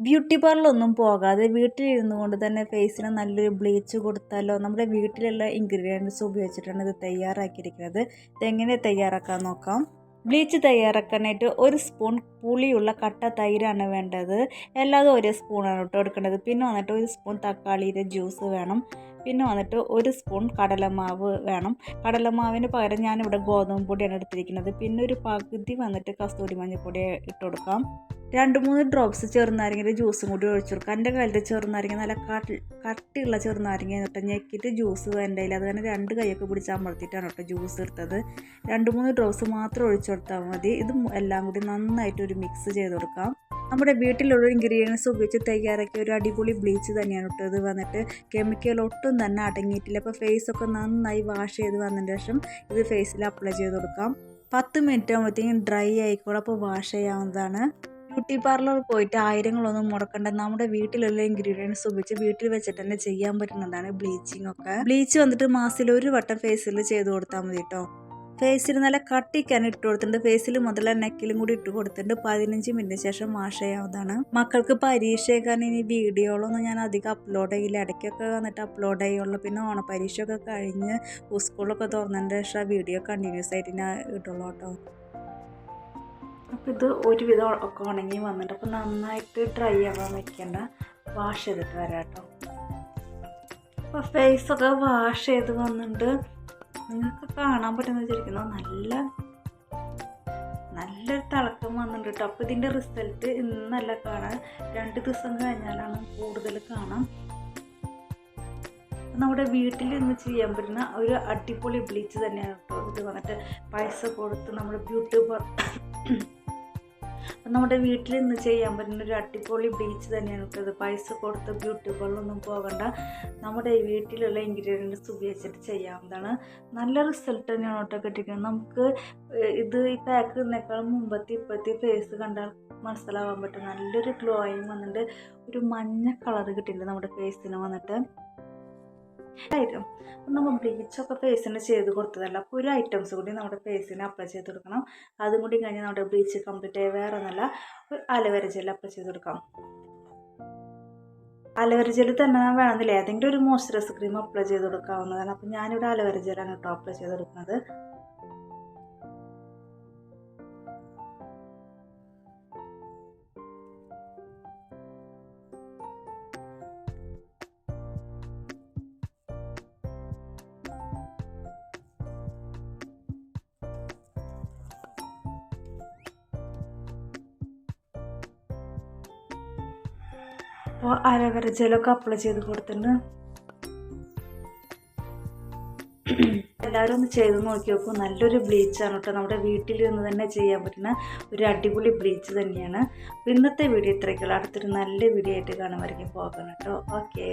Beauty പാർലറൊന്നും പോകാതെ വീട്ടിലിരുന്നു കൊണ്ട് തന്നെ ഫേസിന് നല്ലൊരു ബ്ലീച്ച് കൊടുത്താലോ? നമ്മുടെ വീട്ടിലുള്ള ഇൻഗ്രീഡിയൻസ് ഉപയോഗിച്ചിട്ടാണ് ഇത് തയ്യാറാക്കിയിരിക്കുന്നത്. ഇതെങ്ങനെ തയ്യാറാക്കാൻ നോക്കാം. ബ്ലീച്ച് തയ്യാറാക്കാനായിട്ട് ഒരു സ്പൂൺ പുളിയുള്ള കട്ട തൈരാണ് വേണ്ടത്. എല്ലാതും ഒരേ സ്പൂണാണ് കേട്ടോ എടുക്കേണ്ടത്. പിന്നെ വന്നിട്ട് ഒരു സ്പൂൺ തക്കാളിയുടെ ജ്യൂസ് വേണം. പിന്നെ വന്നിട്ട് ഒരു സ്പൂൺ കടലമാവ് വേണം. കടലമാവിന് പകരം ഞാനിവിടെ ഗോതമ്പ് പൊടിയാണ് എടുത്തിരിക്കുന്നത്. പിന്നെ ഒരു പകുതി വന്നിട്ട് കസ്തൂരി മഞ്ഞൾപ്പൊടി ഇട്ട് കൊടുക്കാം. രണ്ട് മൂന്ന് ഡ്രോപ്സ് ചെറുനാരങ്ങയുടെ ജ്യൂസും കൂടി ഒഴിച്ചു കൊടുക്കുക എന്റെ കയ്യിലത്തെ ചെറുനാരങ്ങ നല്ല കട്ടി കട്ടിയുള്ള ചെറുനാരങ്ങ എന്നിട്ട് ഞെക്കിയിട്ട് ജ്യൂസ് കയ്യിൽ അത് തന്നെ രണ്ട് കൈയൊക്കെ പിടിച്ച് അമർത്തിയിട്ടാണ് കേട്ടോ ജ്യൂസ് എടുത്തത്. രണ്ട് മൂന്ന് ഡ്രോപ്സ് മാത്രം ഒഴിച്ചു കൊടുത്താൽ മതി. ഇത് എല്ലാം കൂടി നന്നായിട്ട് ഒരു മിക്സ് ചെയ്ത് കൊടുക്കാം. നമ്മുടെ വീട്ടിലുള്ള ഇൻഗ്രീഡിയൻസ് ഉപയോഗിച്ച് തയ്യാറാക്കിയ ഒരു അടിപൊളി ബ്ലീച്ച് തന്നെയാണ് കേട്ടോ ഇത് വന്നിട്ട്. കെമിക്കൽ ഒട്ടും തന്നെ അടങ്ങിയിട്ടില്ല. അപ്പോൾ ഫേസൊക്കെ നന്നായി വാഷ് ചെയ്ത് വന്നതിന് ശേഷം ഇത് ഫേസിൽ അപ്ലൈ ചെയ്ത് കൊടുക്കാം. പത്ത് മിനിറ്റ് ആകുമ്പോഴത്തേക്കും ഡ്രൈ ആയിക്കോളും. അപ്പോൾ വാഷ് ചെയ്യാവുന്നതാണ്. ബ്യൂട്ടി പാർലറിൽ പോയിട്ട് ആയിരങ്ങളൊന്നും മുടക്കണ്ട. നമ്മുടെ വീട്ടിലുള്ള ഇൻഗ്രീഡിയൻസ് ഉപയോഗിച്ച് വീട്ടിൽ വെച്ചിട്ട് തന്നെ ചെയ്യാൻ പറ്റുന്നതാണ് ബ്ലീച്ചിങ് ഒക്കെ. ബ്ലീച്ച് വന്നിട്ട് മാസത്തിൽ ഒരു വട്ടം ഫേസിൽ ചെയ്ത് കൊടുത്താൽ മതി കേട്ടോ ഫേസിൽ നല്ല കട്ടിക്കാൻ ഇട്ട് കൊടുത്തിട്ടുണ്ട്. ഫേസിൽ മുതൽ നെക്കിലും കൂടി ഇട്ട് കൊടുത്തിട്ടുണ്ട്. പതിനഞ്ച് മിനിറ്റ് ശേഷം വാഷ് ചെയ്യാവുന്നതാണ്. മക്കൾക്ക് പരീക്ഷയൊക്കെ ഇനി വീഡിയോകളൊന്നും ഞാൻ അധികം അപ്ലോഡ് ചെയ്യില്ല. ഇടയ്ക്കൊക്കെ വന്നിട്ട് അപ്ലോഡ് ചെയ്യുള്ളൂ. പിന്നെ ഓണപരീക്ഷയൊക്കെ കഴിഞ്ഞ് സ്കൂളൊക്കെ തുറന്നതിന്റെ ശേഷം വീഡിയോ കണ്ടിന്യൂസ് ആയിട്ട് ഞാൻ ഇട്ടുള്ളൂ കേട്ടോ അപ്പോൾ ഇത് ഒരുവിധം ഒക്കെ ഉണങ്ങി വന്നിട്ട് അപ്പോൾ നന്നായിട്ട് ഡ്രൈ ആവാൻ വെക്കേണ്ട വാഷ് ചെയ്തിട്ട് വരാം കേട്ടോ. അപ്പോൾ ഫേസൊക്കെ വാഷ് ചെയ്ത് വന്നിട്ട് നിങ്ങൾക്ക് കാണാൻ പറ്റുന്ന വിചാരിക്കുന്നു. നല്ല നല്ലൊരു തിളക്കം വന്നിട്ടുണ്ട് കേട്ടോ. അപ്പോൾ ഇതിന്റെ റിസൾട്ട് ഇന്നല്ല കാണാൻ. രണ്ട് ദിവസം കഴിഞ്ഞാലാണ് കൂടുതൽ കാണാം. നമ്മുടെ വീട്ടിൽ നിന്ന് ചെയ്യാൻ പറ്റുന്ന ഒരു അടിപൊളി ബ്ലീച്ച് തന്നെയാണ് കേട്ടോ ഇത് വന്നിട്ട്. പൈസ കൊടുത്ത് നമ്മുടെ ബ്യൂട്ടി നമ്മുടെ വീട്ടിൽ നിന്ന് ചെയ്യാൻ പറ്റുന്ന ഒരു അടിപൊളി ബീച്ച് തന്നെയാണ് കേട്ടത് പൈസ കൊടുത്ത് ബ്യൂട്ടി പാർലറൊന്നും പോകണ്ട. നമ്മുടെ വീട്ടിലുള്ള ഇൻഗ്രീഡിയൻസ് ഉപയോഗിച്ചിട്ട് ചെയ്യാവുന്നതാണ്. നല്ല റിസൾട്ട് തന്നെയാണ് കേട്ടോ കിട്ടിക്കുന്നത് നമുക്ക് ഇത് ഈ പാക്ക് ചെയ്യുന്നേക്കാളും മുമ്പത്തെ ഇപ്പോഴത്തെ ഫേസ് കണ്ടാൽ മനസ്സിലാവാൻ പറ്റും. നല്ലൊരു ഗ്ലോയിങ് വന്നിട്ട് ഒരു മഞ്ഞ കളർ കിട്ടിയിട്ടുണ്ട് നമ്മുടെ ഫേസിന് വന്നിട്ട്. ഐറ്റം നമ്മൾ ബ്ലീച്ചൊക്കെ ഫേസിന് ചെയ്ത് കൊടുത്തതല്ല. അപ്പോൾ ഒരു ഐറ്റംസ് കൂടി നമ്മുടെ ഫേസിന് അപ്ലൈ ചെയ്ത് കൊടുക്കണം. അതും കൂടി കഴിഞ്ഞാൽ നമ്മുടെ ബ്ലീച്ച് കംപ്ലീറ്റ് ആയി വേറെ ഒന്നല്ല അലവര ജെൽ അപ്ലൈ ചെയ്ത് കൊടുക്കാം. അലവര ജെൽ തന്നെ വേണമെന്നില്ല. ഏതെങ്കിലും ഒരു മോയ്സ്ചറൈസർ ക്രീം അപ്ലൈ ചെയ്ത് കൊടുക്കാവുന്നതാണ്. അപ്പോൾ ഞാനിവിടെ അലവര ജെല്ലാണ് കേട്ടോ അപ്ലൈ ചെയ്ത് കൊടുക്കുന്നത്. അപ്പോൾ അരവര ജലമൊക്കെ അപ്ലൈ ചെയ്ത് കൊടുത്തിട്ടുണ്ട്. എല്ലാവരും ഒന്ന് ചെയ്ത് നോക്കി നോക്കൂ. നല്ലൊരു ബ്ലീച്ചാണ് കേട്ടോ. നമ്മുടെ വീട്ടിൽ നിന്ന് തന്നെ ചെയ്യാൻ പറ്റുന്ന ഒരു അടിപൊളി ബ്ലീച്ച് തന്നെയാണ്. ഇന്നത്തെ വീഡിയോ ഇത്രയ്ക്കുള്ള അടുത്തൊരു നല്ല വീഡിയോ ആയിട്ട് കാണുമായിരിക്കും. പോകണം കേട്ടോ. ഓക്കേ